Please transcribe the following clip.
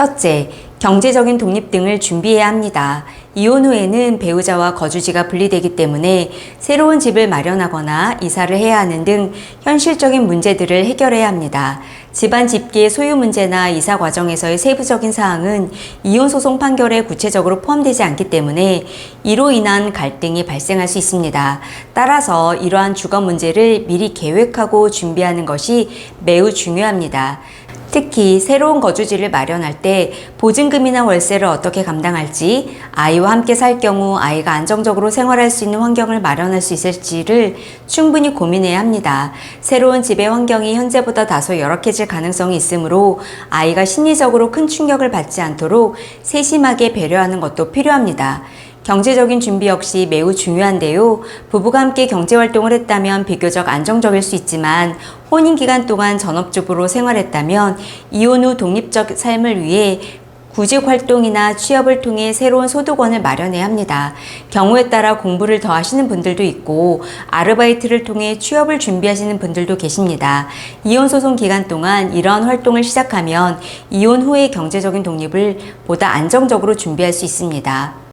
첫째, 경제적인 독립 등을 준비해야 합니다. 이혼 후에는 배우자와 거주지가 분리되기 때문에 새로운 집을 마련하거나 이사를 해야 하는 등 현실적인 문제들을 해결해야 합니다. 집안 집계의 소유 문제나 이사 과정에서의 세부적인 사항은 이혼 소송 판결에 구체적으로 포함되지 않기 때문에 이로 인한 갈등이 발생할 수 있습니다. 따라서 이러한 주거 문제를 미리 계획하고 준비하는 것이 매우 중요합니다. 특히 새로운 거주지를 마련할 때 보증금이나 월세를 어떻게 감당할지, 아이와 함께 살 경우 아이가 안정적으로 생활할 수 있는 환경을 마련할 수 있을지를 충분히 고민해야 합니다. 새로운 집의 환경이 현재보다 다소 열악해질 가능성이 있으므로 아이가 심리적으로 큰 충격을 받지 않도록 세심하게 배려하는 것도 필요합니다. 경제적인 준비 역시 매우 중요한데요. 부부가 함께 경제 활동을 했다면 비교적 안정적일 수 있지만 혼인 기간 동안 전업주부로 생활했다면 이혼 후 독립적 삶을 위해 구직 활동이나 취업을 통해 새로운 소득원을 마련해야 합니다. 경우에 따라 공부를 더 하시는 분들도 있고 아르바이트를 통해 취업을 준비하시는 분들도 계십니다. 이혼 소송 기간 동안 이러한 활동을 시작하면 이혼 후의 경제적인 독립을 보다 안정적으로 준비할 수 있습니다.